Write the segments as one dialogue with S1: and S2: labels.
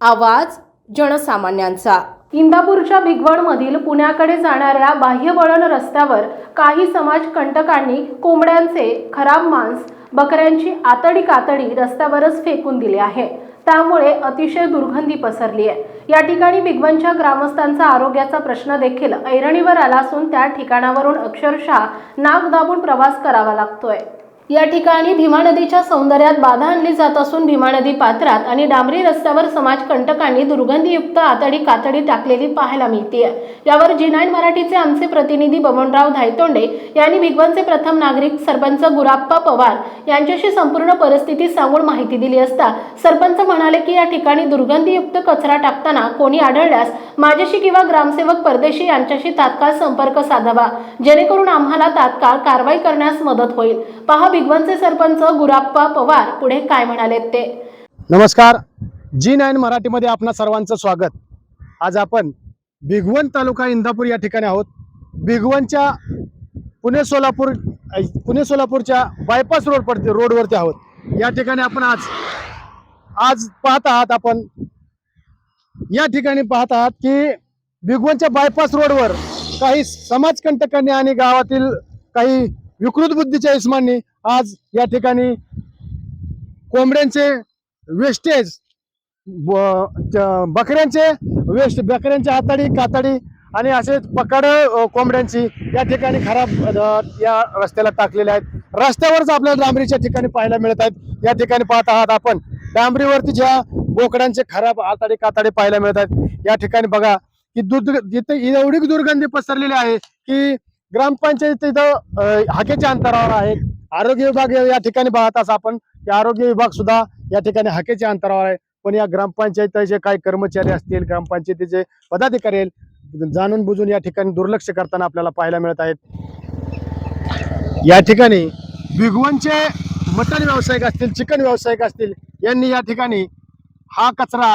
S1: आवाज जनसामान्यांचा.
S2: इंदापूरच्या भिगवणमधील पुण्याकडे जाणाऱ्या बाह्यवळण रस्त्यावर काही समाज कंटकांनी कोंबड्यांचे खराब मांस बकऱ्यांची आतडी कातडी रस्त्यावरच फेकून दिले आहे. त्यामुळे अतिशय दुर्गंधी पसरली आहे. या ठिकाणी भिगवणच्या ग्रामस्थांचा आरोग्याचा प्रश्न देखील ऐरणीवर आला असून त्या ठिकाणावरून अक्षरशः नाक दाबून प्रवास करावा लागतोय. या ठिकाणी भीमा नदीच्या सौंदर्यात बाधा आणली जात असून भीमा नदी पात्रात आणि डांबरी रस्त्यावर समाज कंटकांनी दुर्गंधीयुक्त आतडी कातडी टाकलेली पाहायला मिळते यावर जी नाईन मराठीचे आमचे प्रतिनिधी बबनराव धायतोंडे यांनी भिगवणचे प्रथम नागरिक सरपंच गुराप्पा पवार यांच्याशी संपूर्ण परिस्थिती सांगून माहिती दिली असता सरपंच म्हणाले की या ठिकाणी दुर्गंधीयुक्त कचरा टाकताना कोणी आढळल्यास माझ्याशी किंवा ग्रामसेवक परदेशी यांच्याशी तात्काळ संपर्क साधावा. जेणेकरून आम्हाला तात्काळ कारवाई करण्यास मदत होईल. पहा विघवनचे सरपंच गुराप्पा पवार पुढे काय म्हणाले ते?
S3: नमस्कार. जी नाईन मराठीमध्ये आपणा सर्वांचं स्वागत. आज आपण भिगवण तालुका इंदापूर या ठिकाणी आहोत. भिगवणच्या पुणे सोलापूर पुणे सोलापूरच्या बायपास रोड पडते रोडवरती आहोत. या ठिकाणी आपण आज आज पाहत आहात आपण. या ठिकाणी पाहत आहात की भिगवणच्या बायपास रोडवर काही समाजकंटकांनी आणि गावातील काही विकृत बुद्धीच्या इस्मांनी आज या ठिकाणी कोंबड्यांचे वेस्टेज ब- बकऱ्यांचे वेस्ट बकऱ्यांची हाताडी कातडी आणि असे पकड कोंबड्यांची या ठिकाणी खराब या रस्त्याला टाकलेले आहेत. रस्त्यावरच आपल्याला डांबरीच्या ठिकाणी पाहायला मिळत आहेत. या ठिकाणी पाहत आहात आपण डांबरीवरती ज्या बोकडांचे खराब आताडी कातडी पाहायला मिळत आहेत. या ठिकाणी बघा की दूध जिथे एवढी दुर्गंधी पसरलेली आहे की ग्रामपंचायत इथं हाकेच्या अंतरावर आहे आरोग्य विभाग या ठिकाणी पाहत असं आपण की आरोग्य विभाग सुद्धा या ठिकाणी हाकेच्या अंतरावर आहे. पण या ग्रामपंचायतीचे काही कर्मचारी असतील ग्रामपंचायतीचे पदाधिकारी जाणून बुजून या ठिकाणी दुर्लक्ष करताना आपल्याला पाहायला मिळत आहेत. या ठिकाणी भिगवणचे मटण व्यावसायिक असतील चिकन व्यावसायिक असतील यांनी या ठिकाणी हा कचरा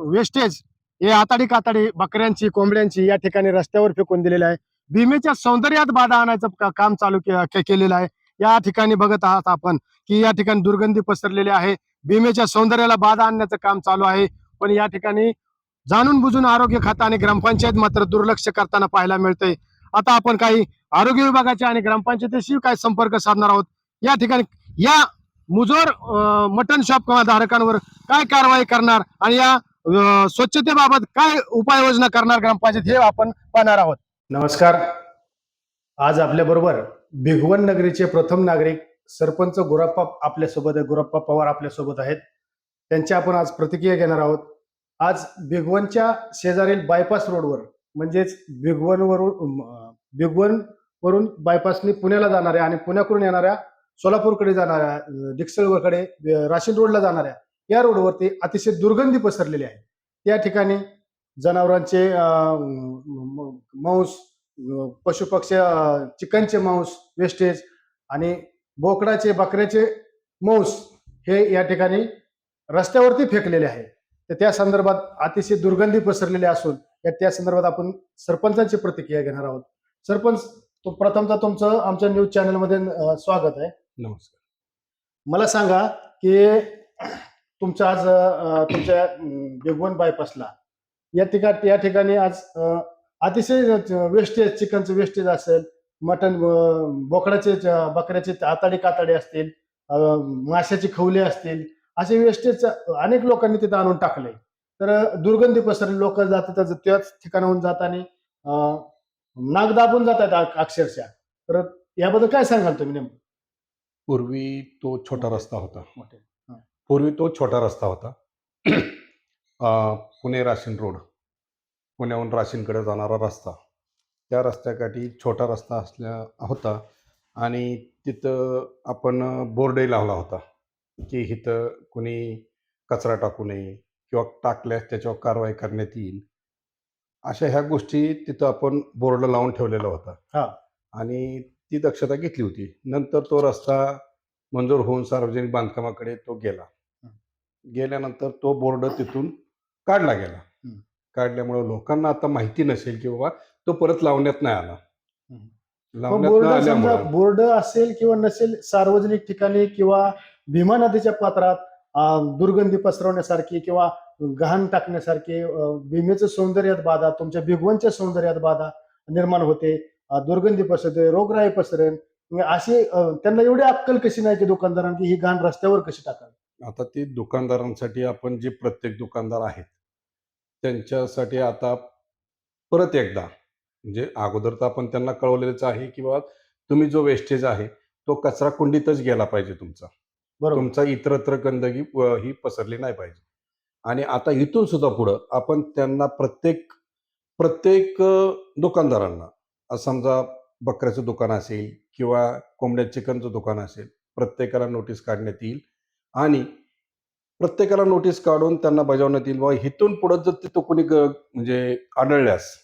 S3: वेस्टेज हे आताडी काताडी बकऱ्यांची कोंबड्यांची या ठिकाणी रस्त्यावर फेकून दिलेले आहे. भीमेच्या सौंदर्यात बाधा आणायचं काम चालू केलेलं आहे. या ठिकाणी बघत आहात आपण की या ठिकाणी दुर्गंधी पसरलेली आहे. भीमेच्या सौंदर्याला बाधा आणण्याचं काम चालू आहे. पण या ठिकाणी जाणून बुजून आरोग्य खाता आणि ग्रामपंचायत मात्र दुर्लक्ष करताना पाहायला मिळतंय. आता आपण काही आरोग्य विभागाच्या आणि ग्रामपंचायतीशी काय संपर्क साधणार आहोत. या ठिकाणी या मुजोर मटन शॉप किंवा धारकांवर काय कारवाई करणार आणि या स्वच्छतेबाबत काय उपाययोजना करणार ग्रामपंचायत हे आपण पाहणार आहोत. नमस्कार. आज आपल्याबरोबर भिगवन भिगवण नगरीचे प्रथम नागरिक सरपंच गुरप्पा आपल्यासोबत आहे. गुरप्पा पवार आपल्यासोबत आहेत. त्यांची आपण आज प्रतिक्रिया घेणार आहोत. आज भिगवणच्या शेजारील बायपास रोडवर म्हणजेच भिगवणवरून अं, भिगवण वरून बायपासनी पुण्याला जाणाऱ्या आणि पुण्याकडून येणाऱ्या सोलापूरकडे जाणाऱ्या अं, डिक्सळकडे राशीन रोडला जाणाऱ्या या रोडवरती अतिशय दुर्गंधी पसरलेली आहे. त्या ठिकाणी जनावरांचे मांस पशुपक्षी चिकनचे मांस वेस्टेज आणि बोकडाचे बकऱ्याचे मांस हे या ठिकाणी रस्त्यावरती फेकलेले आहे. तर त्या संदर्भात अतिशय दुर्गंधी पसरलेली असून या त्या संदर्भात आपण सरपंचांची प्रतिक्रिया घेणार आहोत. सरपंच तो प्रथमतः तुमचं आमच्या न्यूज चॅनलमध्ये स्वागत आहे.
S4: नमस्कार.
S3: मला सांगा की तुमचं आज तुमच्या बेगवन बायपासला या ठिकाणी या ठिकाणी आज अतिशय वेस्टेज चिकनचं वेस्टेज असेल मटन अं, बोकडाचे बकऱ्याचे आताडे काताडे असतील माशाची खवले असतील असे वेस्टेज अनेक लोकांनी तिथं आणून टाकले. तर दुर्गंधी पसरली लोक जातात त्याच ठिकाणाहून जाताना नाक दाबून जातात अक्षरशः. तर याबद्दल काय सांगाल तुम्ही नेमकं?
S4: पूर्वी तो छोटा रस्ता होता. पूर्वी तो छोटा रस्ता होता. पुणे राशीन रोड. पुण्याहून राशीनकडे जाणारा रस्ता. त्या रस्त्याकाठी छोटा रस्ता असल्या होता आणि तिथं आपण बोर्डही लावला होता की इथं कुणी कचरा टाकू नये किंवा टाकल्यास त्याच्यावर कारवाई करण्यात येईल. अशा ह्या गोष्टी तिथं आपण बोर्ड लावून ठेवलेला होता.
S3: हा.
S4: आणि ती दक्षता घेतली होती. नंतर तो रस्ता मंजूर होऊन सार्वजनिक बांधकामाकडे तो गेला. गेल्यानंतर तो बोर्ड तिथून काढला गेला. काढल्यामुळे लोकांना आता माहिती नसेल की बाबा तो परत लावण्यात नाही आला.
S3: बोर्ड समजा बोर्ड असेल किंवा नसेल सार्वजनिक ठिकाणी किंवा भीमा नदीच्या पात्रात दुर्गंधी पसरवण्यासारखी किंवा घाण टाकण्यासारखे भीमेचं सौंदर्यात बाधा तुमच्या भिगवणच्या सौंदर्यात बाधा निर्माण होते दुर्गंधी पसरते रोगराई पसरेल. मग अशी त्यांना एवढी अक्कल कशी नाही की दुकानदारांना की ही घाण रस्त्यावर कशी टाकावी?
S4: आता ते दुकानदारांसाठी आपण जे प्रत्येक दुकानदार आहेत त्यांच्यासाठी आता परत एकदा म्हणजे अगोदर तर आपण त्यांना कळवलेलंच आहे की बाबा तुम्ही जो वेस्टेज आहे तो कचरा कुंडीतच गेला पाहिजे तुमचा.
S3: बरोबर.
S4: तुमचा इतरत्र गंदगी अ, ही पसरली नाही पाहिजे. आणि आता इथून सुद्धा पुढं आपण त्यांना प्रत्येक प्रत्येक अ, दुकानदारांना समजा बकऱ्याचं दुकान असेल किंवा कोंबड्या चिकनचं दुकान असेल प्रत्येकाला नोटीस काढण्यात येईल. आणि प्रत्येकाला नोटीस काढून त्यांना बजावण्यात येईल. बाबा इथून पुढं जर तिथं कोणी म्हणजे आढळल्यास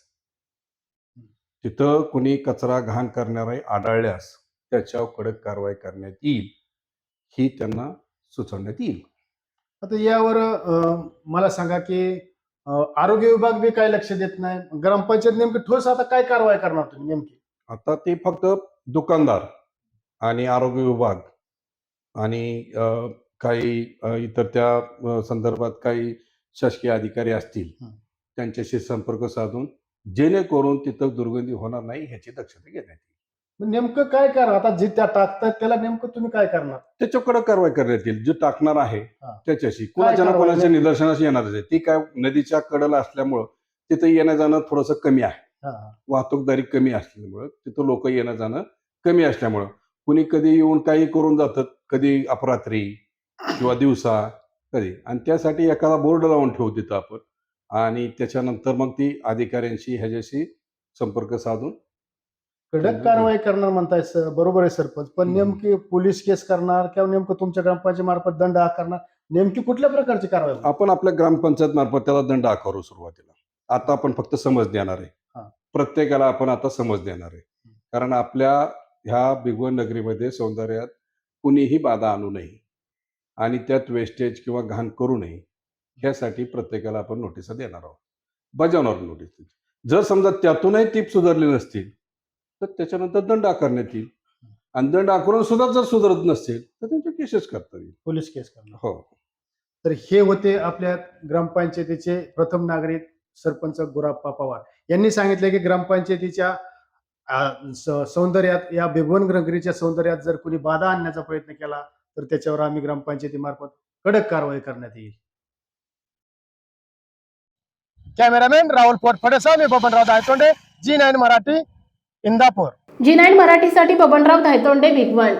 S4: तिथं कुणी कचरा घाण करणारे आढळल्यास त्याच्यावर कडक कारवाई करण्यात येईल ही त्यांना सुचवण्यात येईल.
S3: आता यावर मला सांगा की आरोग्य विभाग बी काय लक्ष देत नाही? ग्रामपंचायत नेमकी ठोस आता काय कारवाई करणार तुम्ही नेमकी?
S4: आता ते फक्त दुकानदार आणि आरोग्य विभाग आणि काही इतर त्या संदर्भात काही शासकीय अधिकारी असतील. त्यांच्याशी संपर्क साधून जेणेकरून तिथं दुर्गंधी होणार नाही ह्याची दक्षता घेण्यात येईल
S3: नेमकं काय करा आता जे त्या टाकतात त्याला नेमकं तुम्ही काय करणार
S4: त्याच्याकडे कारवाई करण्यात येईल जे टाकणार आहे. त्याच्याशी कुणाच्या ना? कोणाच्या निदर्शनास येणारच आहे ती काय नदीच्या कडेला असल्यामुळं तिथं येणं जाणं थोडंसं कमी आहे. वाहतूकदारी कमी असल्यामुळं तिथं लोक येणं जाणं कमी असल्यामुळं कुणी कधी येऊन काही करून जातात कधी अपरात्री किंवा दिवसा कधी आणि त्यासाठी एखादा बोर्ड लावून ठेवू तिथं आपण. आणि त्याच्यानंतर मग ती अधिकाऱ्यांशी ह्याच्याशी संपर्क साधून
S3: कडक कारवाई करणार म्हणताय सर बरोबर आहे सरपंच. पण. नेमकी पोलीस केस करणार किंवा नेमकं तुमच्या ग्रामपंचायत मार्फत दंड आकारणार नेमकी कुठल्या प्रकारची कारवाई?
S4: आपण आपल्या ग्रामपंचायत मार्फत त्याला दंड आकारू सुरुवातीला. आता आपण फक्त समज देणार आहे.
S3: हा.
S4: प्रत्येकाला आपण आता समज देणार आहे. कारण आपल्या ह्या बिगवन नगरीमध्ये सौंदर्यात कुणीही बाधा आणू नये. आणि त्यात वेस्टेज किंवा घाण करू नये ह्यासाठी प्रत्येकाला आपण नोटिसा देणार आहोत. बजावणार नोटीस जर समजा त्यातूनही टीप सुधारली नसतील तर त्याच्यानंतर दंड आकारण्यात येईल. आणि दंड आकारून सुद्धा जर सुधारत नसतील तर त्यांच्या केसेस करता येईल.
S3: पोलीस केस करणार.
S4: हो.
S3: तर हे होते आपल्या ग्रामपंचायतीचे प्रथम नागरिक सरपंच गुराप्पा पवार. यांनी सांगितले की ग्रामपंचायतीच्या सौंदर्यात या बेगवन नगरीच्या सौंदर्यात जर कोणी बाधा आणण्याचा प्रयत्न केला तर त्याच्यावर आम्ही ग्रामपंचायतीमार्फत कडक कारवाई करण्यात येईल. कॅमेरामॅन राहुल पोटफडेसह मी Babanrao Daytonde G nine Marathi Indapur.
S2: G nine मराठीसाठी बबनराव धायतोंडे भिगवण